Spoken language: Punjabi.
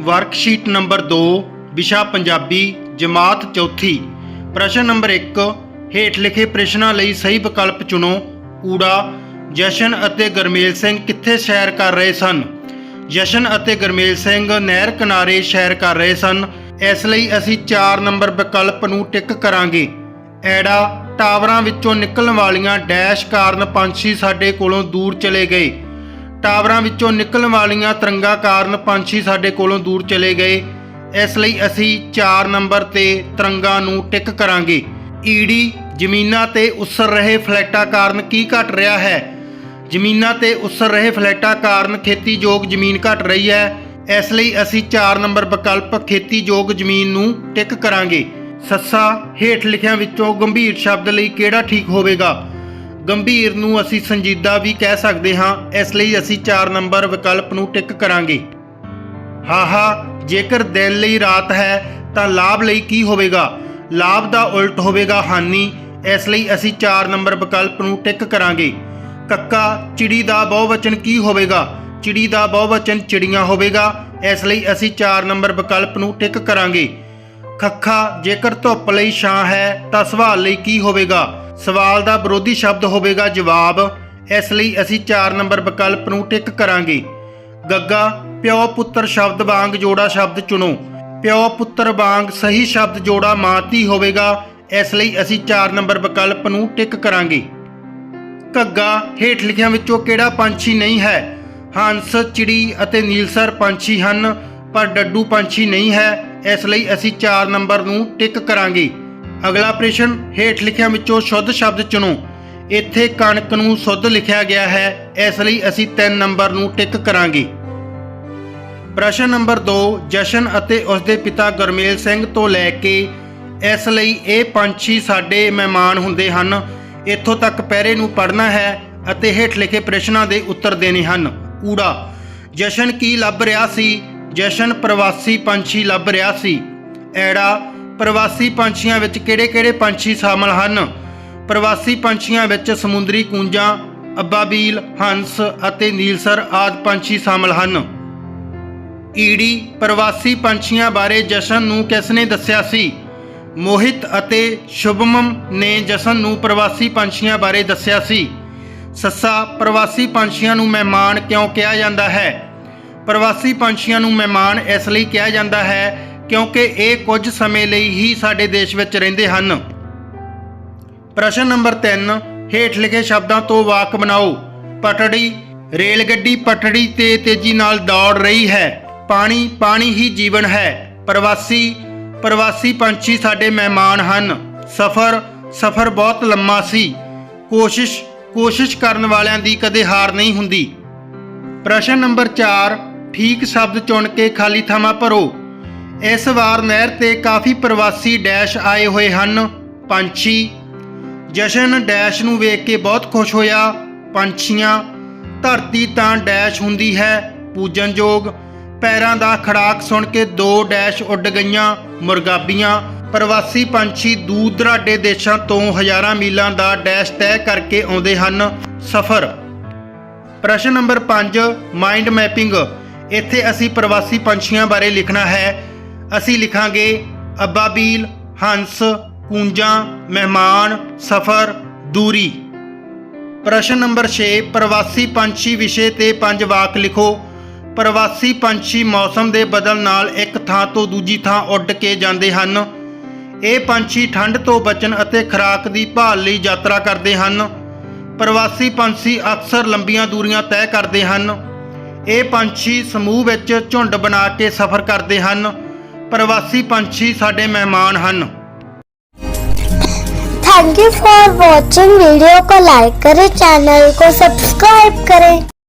ਵਰਕਸ਼ੀਟ ਨੰਬਰ 2 ਵਿਸ਼ਾ ਪੰਜਾਬੀ, ਜਮਾਤ ਚੌਥੀ। ਪ੍ਰਸ਼ਨ ਨੰਬਰ 1 ਹੇਠ ਲਿਖੇ ਪ੍ਰਸ਼ਨਾਂ ਲਈ ਸਹੀ ਵਿਕਲਪ ਚੁਣੋ। ਊੜਾ ਜਸ਼ਨ ਅਤੇ ਗਰਮੇਲ ਸਿੰਘ ਕਿੱਥੇ ਸੈਰ ਕਰ ਰਹੇ ਸਨ? ਜਸ਼ਨ ਅਤੇ ਗਰਮੇਲ ਸਿੰਘ ਨਹਿਰ ਕਿਨਾਰੇ ਸੈਰ ਕਰ ਰਹੇ ਸਨ। ਇਸ ਲਈ ਅਸੀਂ 4 ਨੰਬਰ ਵਿਕਲਪ ਨੂੰ ਟਿਕ ਕਰਾਂਗੇ। ਐੜਾ, ਟਾਵਰਾਂ ਵਿੱਚੋਂ ਨਿਕਲਣ ਵਾਲੀਆਂ ਡੈਸ਼ ਕਾਰਨ ਪੰਛੀ ਸਾਡੇ ਕੋਲੋਂ ਦੂਰ ਚਲੇ ਗਏ। ਟਾਵਰਾਂ ਵਿੱਚੋਂ ਨਿਕਲਣ ਵਾਲੀਆਂ ਤਰੰਗਾਂ ਕਾਰਨ ਪੰਛੀ ਸਾਡੇ ਕੋਲੋਂ ਦੂਰ ਚਲੇ ਗਏ। ਇਸ ਲਈ ਅਸੀਂ 4 ਨੰਬਰ ਤੇ ਤਰੰਗਾਂ ਨੂੰ ਟਿਕ ਕਰਾਂਗੇ। ਈੜੀ, ਜ਼ਮੀਨਾਂ ਤੇ ਉਸਰ ਰਹੇ ਫਲੈਟਾਂ ਕਾਰਨ ਕੀ ਘਟ ਰਿਹਾ ਹੈ? ਜ਼ਮੀਨਾਂ ਤੇ ਉਸਰ ਰਹੇ ਫਲੈਟਾਂ ਕਾਰਨ ਖੇਤੀਯੋਗ ਜ਼ਮੀਨ ਘਟ ਰਹੀ ਹੈ। ਇਸ ਲਈ ਅਸੀਂ 4 ਨੰਬਰ ਵਿਕਲਪ ਖੇਤੀਯੋਗ ਜ਼ਮੀਨ ਨੂੰ ਟਿਕ ਕਰਾਂਗੇ। ਸੱਸਾ, ਹੇਠ ਲਿਖਿਆਂ ਵਿੱਚੋਂ ਗੰਭੀਰ ਸ਼ਬਦ ਲਈ ਕਿਹੜਾ ਠੀਕ ਹੋਵੇਗਾ? ਗੰਭੀਰ ਨੂੰ ਅਸੀਂ ਸੰਜੀਦਾ ਵੀ ਕਹਿ ਸਕਦੇ ਹਾਂ, ਇਸ ਲਈ ਅਸੀਂ 4 ਨੰਬਰ ਵਿਕਲਪ ਨੂੰ ਟਿਕ ਕਰਾਂਗੇ। ਹਾਹਾ, ਜੇਕਰ ਦਿਨ ਲਈ ਰਾਤ ਹੈ, ਤਾਂ ਲਾਭ ਲਈ ਕੀ ਹੋਵੇਗਾ? ਲਾਭ ਦਾ ਉਲਟ ਹੋਵੇਗਾ ਹਾਨੀ, ਇਸ ਲਈ ਅਸੀਂ 4 ਨੰਬਰ ਵਿਕਲਪ ਨੂੰ ਟਿਕ ਕਰਾਂਗੇ। ਕੱਕਾ, ਚਿੜੀ ਦਾ ਬਹੁਵਚਨ ਕੀ ਹੋਵੇਗਾ? ਚਿੜੀ ਦਾ ਬਹੁਵਚਨ ਚਿੜੀਆਂ ਹੋਵੇਗਾ, ਇਸ ਲਈ ਅਸੀਂ 4 ਨੰਬਰ ਵਿਕਲਪ ਨੂੰ ਟਿਕ ਕਰਾਂਗੇ। ਖੱਖਾ, ਜੇਕਰ ਧੁੱਪ ਲਈ ਛਾਂ ਹੈ, ਤਾਂ ਸਵਾਲ ਲਈ ਕੀ ਹੋਵੇਗਾ? ਸਵਾਲ ਦਾ ਵਿਰੋਧੀ ਸ਼ਬਦ ਹੋਵੇਗਾ ਜਵਾਬ। ਇਸ ਲਈ ਅਸੀਂ 4 ਨੰਬਰ ਵਿਕਲਪ ਨੂੰ ਟਿਕ ਕਰਾਂਗੇ। ਗੱਗਾ, ਪਿਓ ਪੁੱਤਰ ਸ਼ਬਦ ਵਾਂਗ ਜੋੜਾ ਸ਼ਬਦ ਚੁਣੋ। ਪਿਓ ਪੁੱਤਰ ਵਾਂਗ ਸਹੀ ਸ਼ਬਦ ਜੋੜਾ ਮਾਤੀ ਹੋਵੇਗਾ। ਇਸ ਲਈ ਅਸੀਂ 4 ਨੰਬਰ ਵਿਕਲਪ ਨੂੰ ਟਿਕ ਕਰਾਂਗੇ। ਘੱਗਾ, ਹੇਠ ਲਿਖਿਆਂ ਵਿੱਚੋਂ ਕਿਹੜਾ ਪੰਛੀ ਨਹੀਂ ਹੈ? ਹੰਸ, ਚਿੜੀ ਅਤੇ ਨੀਲਸਰ ਪੰਛੀ ਹਨ, ਪਰ ਡੱਡੂ ਪੰਛੀ ਨਹੀਂ ਹੈ। ਇਸ ਲਈ ਅਸੀਂ 4 ਨੰਬਰ ਨੂੰ ਟਿਕ ਕਰਾਂਗੇ। ਅਗਲਾ ਪ੍ਰਸ਼ਨ ਹੇਠ ਲਿਖਿਆਂ ਵਿੱਚੋਂ ਸ਼ੁੱਧ ਸ਼ਬਦ ਚੁਣੋ। ਇੱਥੇ ਕਣਕ ਨੂੰ ਸ਼ੁੱਧ ਲਿਖਿਆ ਗਿਆ ਹੈ, ਇਸ ਲਈ ਅਸੀਂ 3 ਨੰਬਰ ਨੂੰ ਟਿਕ ਕਰਾਂਗੇ। ਪ੍ਰਸ਼ਨ ਨੰਬਰ 2 ਜਸ਼ਨ ਅਤੇ ਉਸ ਦੇ ਪਿਤਾ ਗੁਰਮੇਲ ਸਿੰਘ ਤੋਂ ਲੈ ਕੇ ਇਸ ਲਈ ਇਹ ਪੰਛੀ ਸਾਡੇ ਮਹਿਮਾਨ ਹੁੰਦੇ ਹਨ। ਇੱਥੋਂ ਤੱਕ ਪਹਿਰੇ ਨੂੰ ਪੜ੍ਹਨਾ ਹੈ ਅਤੇ ਹੇਠ ਲਿਖੇ ਪ੍ਰਸ਼ਨਾਂ ਦੇ ਉੱਤਰ ਦੇਣੇ ਹਨ। ਊੜਾ ਜਸ਼ਨ ਕੀ ਲੱਭ ਰਿਹਾ ਸੀ? ਜਸ਼ਨ ਪ੍ਰਵਾਸੀ ਪੰਛੀ ਲੱਭ ਰਿਹਾ ਸੀ। ਐੜਾ ਪ੍ਰਵਾਸੀ ਪੰਛੀਆਂ ਵਿੱਚ ਕਿਹੜੇ-ਕਿਹੜੇ ਪੰਛੀ ਸ਼ਾਮਲ ਹਨ? ਪ੍ਰਵਾਸੀ ਪੰਛੀਆਂ ਵਿੱਚ ਸਮੁੰਦਰੀ ਕੂੰਜਾਂ ਅੱਬਾਬੀਲ ਹੰਸ ਅਤੇ ਨੀਲਸਰ ਆਦਿ ਪੰਛੀ ਸ਼ਾਮਲ ਹਨ। ਈੜੀ, ਪ੍ਰਵਾਸੀ ਪੰਛੀਆਂ ਬਾਰੇ ਜਸ਼ਨ ਨੂੰ ਕਿਸਨੇ ਦੱਸਿਆ ਸੀ? ਮੋਹਿਤ ਅਤੇ ਸ਼ੁਭਮਮ ਨੇ ਜਸ਼ਨ ਨੂੰ ਪ੍ਰਵਾਸੀ ਪੰਛੀਆਂ ਬਾਰੇ ਦੱਸਿਆ ਸੀ। ਸੱਸਾ, ਪ੍ਰਵਾਸੀ ਪੰਛੀਆਂ ਨੂੰ ਮਹਿਮਾਨ ਕਿਉਂ ਕਿਹਾ ਜਾਂਦਾ ਹੈ? ਪ੍ਰਵਾਸੀ ਪੰਛੀਆਂ ਨੂੰ ਮਹਿਮਾਨ ਇਸ ਲਈ ਕਿਹਾ ਜਾਂਦਾ ਹੈ ਕਿਉਂਕਿ ਇਹ ਕੁਝ ਸਮੇਂ ਲਈ ਹੀ ਸਾਡੇ ਦੇਸ਼ ਵਿੱਚ ਰਹਿੰਦੇ ਹਨ। ਪ੍ਰਸ਼ਨ ਨੰਬਰ 3 ਹੇਠ ਲਿਖੇ ਸ਼ਬਦਾਂ ਤੋਂ ਵਾਕ ਬਣਾਓ। ਪਟੜੀ ਰੇਲ ਗੱਡੀ ਪਟੜੀ ਤੇ ਤੇਜ਼ੀ ਨਾਲ ਦੌੜ ਰਹੀ ਹੈ। ਪਾਣੀ ਪਾਣੀ ਹੀ ਜੀਵਨ ਹੈ। ਪ੍ਰਵਾਸੀ ਪ੍ਰਵਾਸੀ ਪੰਛੀ ਸਾਡੇ ਮਹਿਮਾਨ ਹਨ। ਸਫ਼ਰ ਸਫ਼ਰ ਬਹੁਤ ਲੰਮਾ ਸੀ। ਕੋਸ਼ਿਸ਼ ਕੋਸ਼ਿਸ਼ ਕਰਨ ਵਾਲਿਆਂ ਦੀ ਕਦੇ ਹਾਰ ਨਹੀਂ ਹੁੰਦੀ। ਪ੍ਰਸ਼ਨ ਨੰਬਰ 4 ਠੀਕ ਸ਼ਬਦ ਚੁਣ ਕੇ ਖਾਲੀ ਥਾਵਾਂ ਭਰੋ। ਇਸ ਵਾਰ ਨਹਿਰ ਤੇ ਕਾਫੀ ਪ੍ਰਵਾਸੀ ਡੈਸ਼ ਆਏ ਹੋਏ ਹਨ। ਪੰਛੀ। ਜਸ਼ਨ ਡੈਸ਼ ਨੂੰ ਵੇਖ ਕੇ ਬਹੁਤ ਖੁਸ਼ ਹੋਇਆ। ਪੰਛੀਆਂ। ਧਰਤੀ ਤਾਂ ਡੈਸ਼ ਹੁੰਦੀ ਹੈ। ਪੂਜਨਯੋਗ ਪੈਰਾਂ ਦਾ ਖੜਾਕ ਸੁਣ ਕੇ ਦੋ ਡੈਸ਼ ਉੱਡ ਗਈਆਂ। ਮੁਰਗਾਬੀਆਂ। ਪ੍ਰਵਾਸੀ ਪੰਛੀ ਦੂਰ ਦਰਾਡੇ ਦੇਸ਼ਾਂ ਤੋਂ ਹਜ਼ਾਰਾਂ ਮੀਲਾਂ ਦਾ ਡੈਸ਼ ਤੈਅ ਕਰਕੇ ਆਉਂਦੇ ਹਨ। ਸਫ਼ਰ। ਪ੍ਰਸ਼ਨ ਨੰਬਰ 5 ਮਾਈਂਡ ਮੈਪਿੰਗ। ਇੱਥੇ ਅਸੀਂ ਪ੍ਰਵਾਸੀ ਪੰਛੀਆਂ ਬਾਰੇ ਲਿਖਣਾ ਹੈ। ਅਸੀਂ ਲਿਖਾਂਗੇ ਅਬਾਬੀਲ ਹੰਸ ਕੂੰਜਾਂ ਮਹਿਮਾਨ, ਸਫ਼ਰ, ਦੂਰੀ। ਪ੍ਰਸ਼ਨ ਨੰਬਰ 6 ਪ੍ਰਵਾਸੀ ਪੰਛੀ ਵਿਸ਼ੇ ਤੇ ਪੰਜ ਵਾਕ ਲਿਖੋ। ਪ੍ਰਵਾਸੀ ਪੰਛੀ ਮੌਸਮ ਦੇ ਬਦਲ ਨਾਲ ਇੱਕ ਥਾਂ ਤੋਂ ਦੂਜੀ ਥਾਂ ਉੱਡ ਕੇ ਜਾਂਦੇ ਹਨ। ਇਹ ਪੰਛੀ ਠੰਡ ਤੋਂ ਬਚਣ ਅਤੇ ਖੁਰਾਕ ਦੀ ਭਾਲ ਲਈ ਯਾਤਰਾ ਕਰਦੇ ਹਨ। ਪ੍ਰਵਾਸੀ ਪੰਛੀ ਅਕਸਰ ਲੰਬੀਆਂ ਦੂਰੀਆਂ ਤੈਅ ਕਰਦੇ ਹਨ। ਇਹ ਪੰਛੀ ਸਮੂਹ ਵਿੱਚ ਝੁੰਡ ਬਣਾ ਕੇ ਸਫ਼ਰ ਕਰਦੇ ਹਨ। ਪ੍ਰਵਾਸੀ ਪੰਛੀ ਸਾਡੇ ਮਹਿਮਾਨ ਹਨ thank you for watching video को लाइक करें चैनल को सब्सक्राइब करें